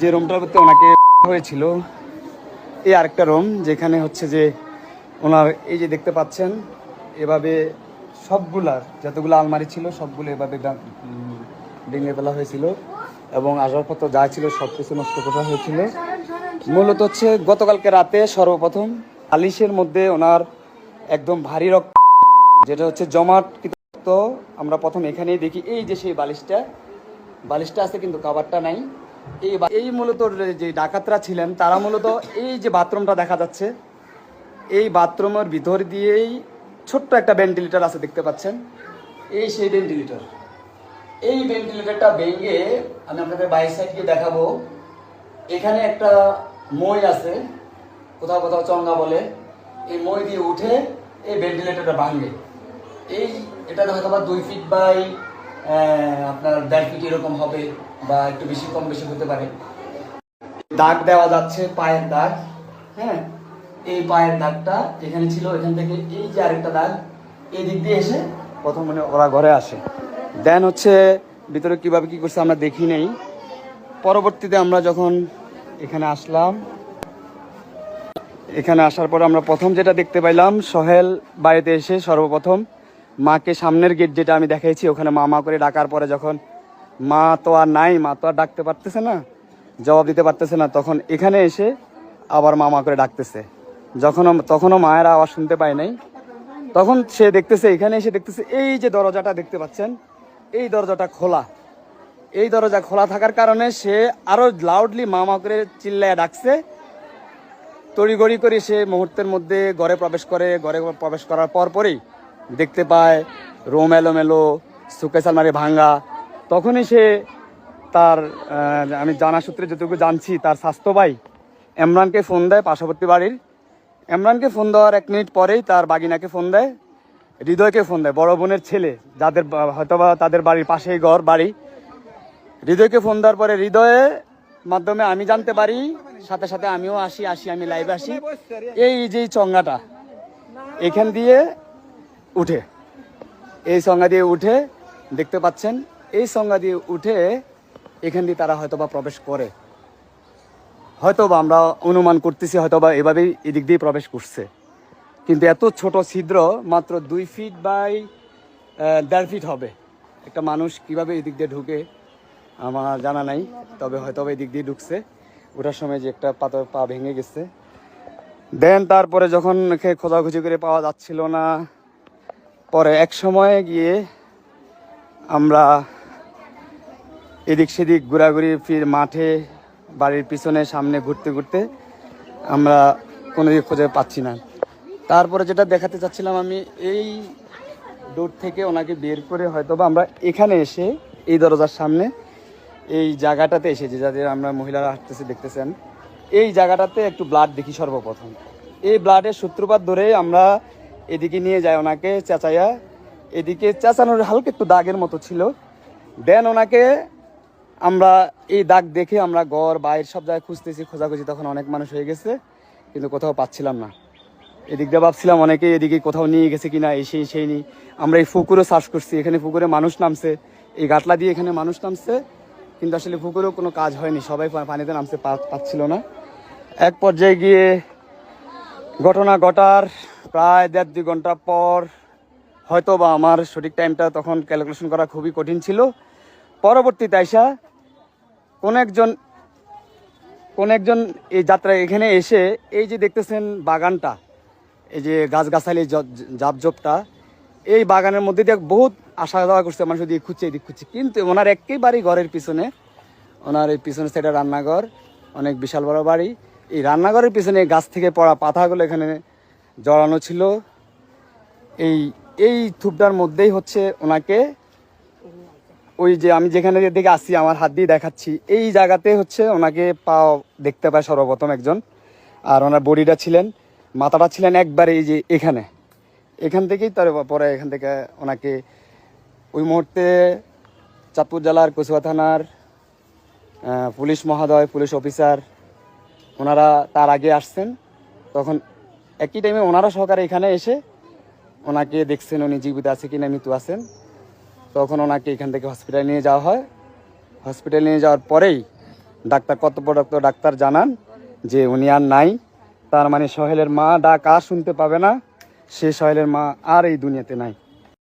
যে রুমটার মধ্যে ওনাকে হয়েছিল, এই আরেকটা রুম যেখানে হচ্ছে যে ওনার এই যে দেখতে পাচ্ছেন, এভাবে সবগুলার যতগুলো আলমারি ছিল, সবগুলো এভাবে ভেঙে ফেলা হয়েছিল এবং আসবাবপত্র যা ছিল সব কিছু নষ্ট করা হয়েছিল। মূলত হচ্ছে গতকালকে রাতে সর্বপ্রথম আলিশের মধ্যে ওনার একদম ভারী রক্ত, যেটা হচ্ছে জমাট রক্ত, আমরা প্রথম এখানেই দেখি। এই যে সেই বালিশটা বালিশটা আছে কিন্তু কাবারটা নাই। এই এই মূলত যে ডাকাতরা ছিলেন, তারা মূলত এই যে বাথরুমটা দেখা যাচ্ছে, এই বাথরুমের ভিতর দিয়েই ছোট্ট একটা ভেন্টিলেটর আছে দেখতে পাচ্ছেন। এই সেই ভেন্টিলেটর এই ভেন্টিলেটরটা ভেঙে আমি আপনাদের বাইক সাইডকে দেখাবো। এখানে একটা মই আছে, কোথাও কোথাও চঙ্গা বলে। এই মই দিয়ে উঠে এই ভেন্টিলেটরটা ভাঙে। এই এটা হয়তো বা দুই ফিট বাই আপনার দেড় এরকম হবে বা একটু বেশি, কম বেশি হতে পারে। দাগ দেওয়া যাচ্ছে পায়ের দাগ হ্যাঁ? এই পায়ের দাগটা এখানে ছিল, এখান থেকে এই যে আরেকটা দাগ এই দিয়ে এসে প্রথম মানে ওরা ঘরে আসে। দেন হচ্ছে ভিতরে কীভাবে কি করছে আমরা দেখি নেই। পরবর্তীতে আমরা যখন এখানে আসলাম, এখানে আসার পর আমরা প্রথম যেটা দেখতে পাইলাম, সোহেল বাড়িতে এসে সর্বপ্রথম মাকে সামনের গেট যেটা আমি দেখাইছি, ওখানে মা মা করে ডাকার পরে যখন মা তো আর নাই, মা তো আর ডাকতে পারতেছে না, জবাব দিতে পারতেছে না, তখন এখানে এসে আবার মা মা করে ডাকতেছে। যখন তখনও মায়ের আওয়াজ শুনতে পায় নাই। তখন সে দেখতেছে, এখানে এসে দেখতেছে, এই যে দরজাটা দেখতে পাচ্ছেন, এই দরজাটা খোলা। এই দরজা খোলা থাকার কারণে সে আরও লাউডলি মা মা করে চিল্লায় ডাকছে। তড়িগড়ি করে সে মুহূর্তের মধ্যে ঘরে প্রবেশ করে, ঘরে প্রবেশ করার পর পরেই দেখতে পায়, রোম এলোমেলো সুকেশ আলমারি ভাঙ্গা। তখনই সে তার আমি জানা সূত্রে যতটুকু জানছি, তার স্বাস্থ্য ভাই এমরানকে ফোন দেয় পার্শ্ববর্তী বাড়ির। এমরানকে ফোন দেওয়ার এক মিনিট পরেই তার বাগিনাকে ফোন দেয়, হৃদয়কে ফোন দেয়, বড় বোনের ছেলে, যাদের হয়তোবা তাদের বাড়ির পাশেই ঘর, বাড়ি। হৃদয়কে ফোন দেওয়ার পরে হৃদয়ে মাধ্যমে আমি জানতে পারি, সাথে সাথে আমিও আসি আসি, আমি লাইভে আসি। এই যে চঙ্গাটা, এখান দিয়ে উঠে। এই সংজ্ঞা দিয়ে উঠে দেখতে পাচ্ছেন, এই সংজ্ঞা দিয়ে উঠে এখান দিয়ে তারা হয়তোবা প্রবেশ করে। হয়তোবা আমরা অনুমান করতেছি, হয়তোবা এভাবেই এদিক দিয়ে প্রবেশ করছে। কিন্তু এত ছোট ছিদ্র মাত্র দুই ফিট বাই দেড় ফিট হবে। একটা মানুষ কীভাবে এদিক দিয়ে ঢুকে আমার জানা নাই, তবে হয়তো এদিক দিয়ে ঢুকছে। ওঠার সময় যে একটা পাথর পা ভেঙে গেছে। দেন তারপরে যখন খোঁজাখুঁজি করে পাওয়া যাচ্ছিল না পরে এক সময়ে গিয়ে আমরা এদিক সেদিক ঘোরাঘুরি ফির মাঠে, বাড়ির পিছনে, সামনে ঘুরতে ঘুরতে আমরা কোনো দিক খুঁজে পাচ্ছি না। তারপরে যেটা দেখাতে চাচ্ছিলাম আমি, এই দূর থেকে ওনাকে বের করে হয়তো বা আমরা এখানে এসে এই দরজার সামনে এই জায়গাটাতে এসেছি যাদের আমরা মহিলারা হাঁটতেছে, দেখতেছেন। এই জায়গাটাতে একটু ব্লাড দেখি সর্বপ্রথম। এই ব্লাডের সূত্রপাত ধরে আমরা এদিকে নিয়ে যায় ওনাকে চেঁচাইয়া। এদিকে চেঁচানোর হালকা একটু দাগের মতো ছিল। দেন ওনাকে আমরা এই দাগ দেখে আমরা গড় বাইর সব জায়গায় খুঁজতেছি, খোঁজাখুঁজি তখন অনেক মানুষ হয়ে গেছে, কিন্তু কোথাও পাচ্ছিলাম না। এদিক দিয়ে ভাবছিলাম অনেকে এদিকে কোথাও নিয়ে গেছে কিনা, এই সেই সেই নি আমরা এই পুকুরও সার্চ করছি, এখানে পুকুরে মানুষ নামছে, এই গাটলা দিয়ে এখানে মানুষ নামছে, কিন্তু আসলে পুকুরেও কোনো কাজ হয়নি, সবাই পানিতে নামছে পাচ্ছিল না। এক পর্যায়ে গিয়ে ঘটনা ঘটার প্রায় দেড় দুই ঘণ্টা পর হয়তো বা আমার সঠিক টাইমটা তখন ক্যালকুলেশন করা খুবই কঠিন ছিল। পরবর্তীতে আইসা কোন একজন কোন একজন এই যাত্রা এখানে এসে এই যে দেখতেছেন বাগানটা, এই যে গাছগাছালি জাপজপটা, এই বাগানের মধ্যে দিয়ে বহুত আসা যাওয়া করছে, মানুষ দিয়ে খুঁজছে, এদিক খুঁজছে। কিন্তু ওনার একেবারেই ঘরের পিছনে, ওনার এই পিছনে সাইডে রান্নাঘর, অনেক বিশাল বড় বাড়ি। এই রান্নাঘরের পিছনে গাছ থেকে পড়া পাতাগুলো এখানে জড়ানো ছিল। এই এই থুপটার মধ্যেই হচ্ছে ওনাকে ওই যে আমি যেখানে দিকে আসছি আমার হাত দিয়ে দেখাচ্ছি, এই জায়গাতে হচ্ছে ওনাকে পা দেখতে পায় সর্বপ্রথম একজন। আর ওনার বডিটা ছিলেন, মাথাটা ছিলেন একবারে এই যে এখানে। এখান থেকেই তার পরে এখান থেকে ওনাকে ওই মুহূর্তে চাঁদপুর জেলার কচুয়া থানার পুলিশ মহোদয়, পুলিশ অফিসার, ওনারা তার আগে আসছেন। তখন একই টাইমে ওনারা সহকারে এখানে এসে ওনাকে দেখছেন উনি জীবিত আছে কিনা, মৃত্যু আছেন। তখন ওনাকে এখান থেকে হসপিটালে নিয়ে যাওয়া হয়। হসপিটালে নিয়ে যাওয়ার পরেই ডাক্তার কর্তব্যরত ডাক্তার জানান যে উনি আর নাই। তার মানে সহেলের মা ডাক আর শুনতে পাবে না। সে সহেলের মা আর এই দুনিয়াতে নাই।